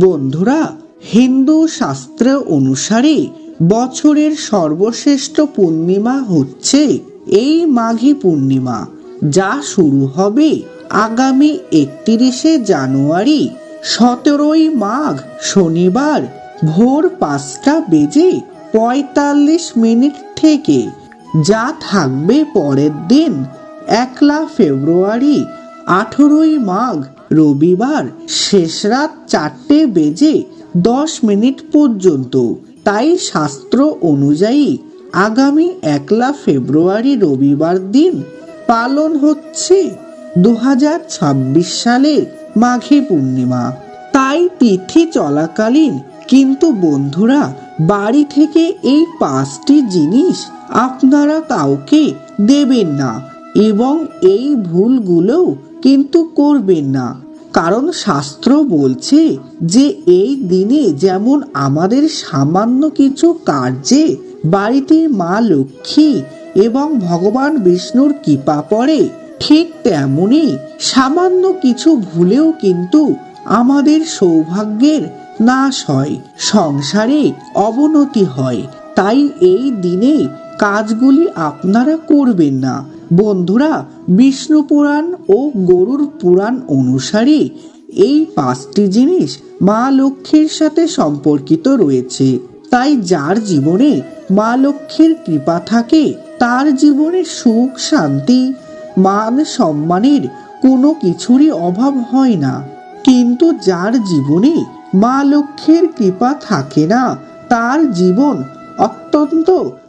বন্ধুরা, হিন্দু শাস্ত্র অনুসারে বছরের সর্বশ্রেষ্ঠ পূর্ণিমা হচ্ছে এই মাঘী পূর্ণিমা, যা শুরু হবে আগামী একত্রিশে জানুয়ারি, সতেরোই মাঘ শনিবার ভোর পাঁচটা বেজে পঁয়তাল্লিশ মিনিট থেকে, যা থাকবে পরের দিন একলা ফেব্রুয়ারি আঠেরোই মাঘ রবিবার শেষ রাত চারটে বেজে দশ মিনিট পর্যন্ত। তাই শাস্ত্র অনুযায়ী আগামী একলা ফেব্রুয়ারি রবিবার দিন পালন হচ্ছে দু সালের মাঘে পূর্ণিমা। তাই তিথি চলাকালীন কিন্তু বন্ধুরা, বাড়ি থেকে এই পাঁচটি জিনিস আপনারা কাউকে দেবেন না এবং এই ভুলগুলোও কিন্তু করবেন না। কারণ শাস্ত্র বলছে যে, এই দিনে যেমন আমাদের সামান্য কিছু কার্যে বাড়িতে মা লক্ষ্মী এবং ভগবান বিষ্ণুর কৃপা পড়ে, ঠিক তেমনি সামান্য কিছু ভুলেও কিন্তু আমাদের সৌভাগ্যের নাশ হয়, সংসারে অবনতি হয়। তাই এই দিনে কাজগুলি আপনারা করবেন না। বন্ধুরা, বিষ্ণু পুরাণ ও গরুর পুরাণ অনুসারে এই পাঁচটি জিনিস মা লক্ষ্মীর সাথে সম্পর্কিত রয়েছে। তাই যার জীবনে মা লক্ষ্মীর কৃপা থাকে, তার জীবনে সুখ, শান্তি, মান, সম্মানের কোনো কিছুরই অভাব হয় না। কিন্তু যার জীবনে মা লক্ষ্মীর কৃপা থাকে না, তার জীবন অত্যন্ত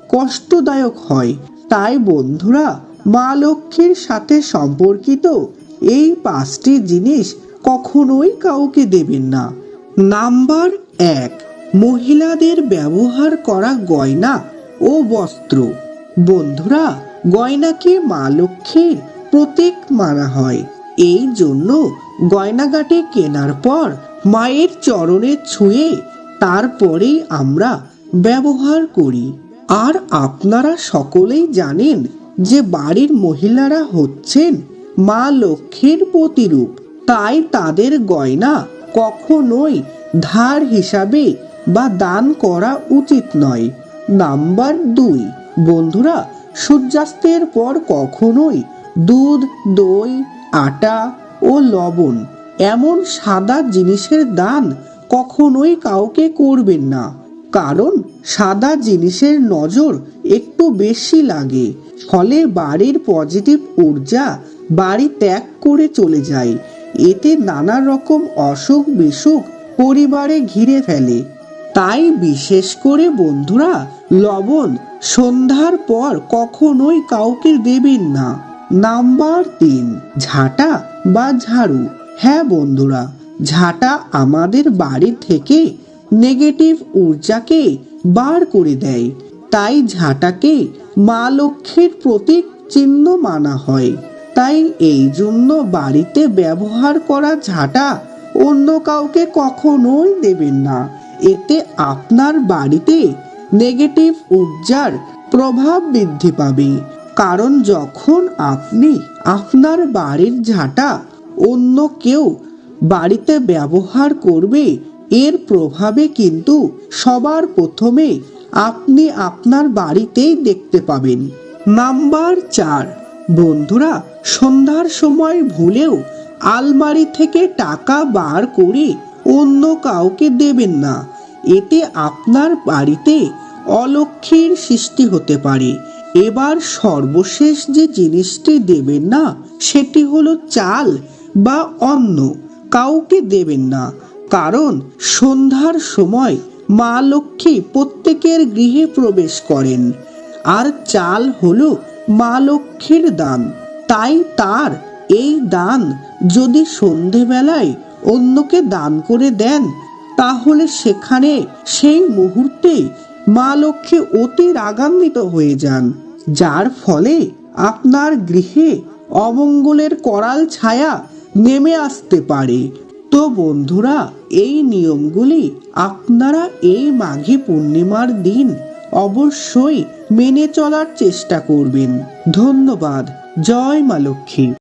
কষ্টদায়ক হয়। তাই বন্ধুরা মা লক্ষ্মীর সাথে সম্পর্কিত এই পাঁচটি জিনিস কখনোই কাউকে দেবেন না। নাম্বার এক, মহিলাদের ব্যবহার করা গয়না ও বস্ত্র। বন্ধুরা, গয়নাকে মা লক্ষ্মীর প্রতীক মানা হয়। এই জন্য গয়নাগাটি কেনার পর মায়ের চরণে ছুঁয়ে তারপরেই আমরা ব্যবহার করি। আর আপনারা সকলেই জানেন যে বাড়ির মহিলারা হচ্ছেন মা লক্ষ্মীর প্রতিরূপ, তাই তাদের গয়না কখনোই ধার হিসাবে বা দান করা উচিত নয়। নাম্বার দুই, বন্ধুরা, সূর্যাস্তের পর কখনোই দুধ, দই, আটা ও লবণ এমন সাদা জিনিসের দান কখনোই কাউকে করবেন না। কারণ সাদা জিনিসের নজর একটু বেশি লাগে। ফলে বাড়ির পজিটিভ ঊর্জা বাড়ি ত্যাগ করে চলে যায়। এতে নানা রকম অসুখ বিসুখ পরিবারে ঘিরে ফেলে। তাই বিশেষ করে বন্ধুরা, লবণ সন্ধ্যার পর কখনোই কাউকে দেবেন না। নাম্বার তিন, ঝাঁটা বা ঝাড়ু। হ্যাঁ বন্ধুরা, ঝাঁটা আমাদের বাড়ি থেকে নেগেটিভ ঊর্জাকে বার করে দেয়। তাই ঝাঁটাকে মা লক্ষ্মীর প্রতীক চিহ্ন মানা হয়। তাই এই জন্য বাড়িতে ব্যবহার করা ঝাঁটা অন্য কাউকে কখনোই দেবেন না। এতে আপনার বাড়িতে নেগেটিভ ঊর্জার প্রভাব বৃদ্ধি পাবে। কারণ যখন আপনি আপনার বাড়ির ঝাঁটা অন্য কেউ বাড়িতে ব্যবহার করবে, এর প্রভাবে কিন্তু সবার প্রথমে আপনি আপনার বাড়িতেই দেখতে পাবেন। নাম্বার চার। বন্ধুরা, সন্ধ্যার সময় ভুলেও আলমারি থেকে টাকা বার করে অন্য কাউকে দেবেন না। এতে আপনার বাড়িতে অলক্ষীর সৃষ্টি হতে পারে। এবার সর্বশেষ যে জিনিসটি দেবেন না, সেটি হলো চাল বা অন্ন। কাউকে দেবেন না। কারণ সন্ধ্যার সময় মা লক্ষ্মী প্রত্যেকের গৃহে প্রবেশ করেন। আর চাল হল মা লক্ষ্মীর দান। তাই তার এই দান যদি সন্ধেবেলায় অন্যকে দান করে দেন, তাহলে সেখানে সেই মুহূর্তে মা লক্ষ্মী অতি রাগান্বিত হয়ে যান। যার ফলে আপনার গৃহে অমঙ্গলের করাল ছায়া নেমে আসতে পারে। তো বন্ধুরা, এই নিয়মগুলি আপনারা এই মাঘী পূর্ণিমার দিন অবশ্যই মেনে চলার চেষ্টা করবেন। ধন্যবাদ। জয় মা লক্ষ্মী।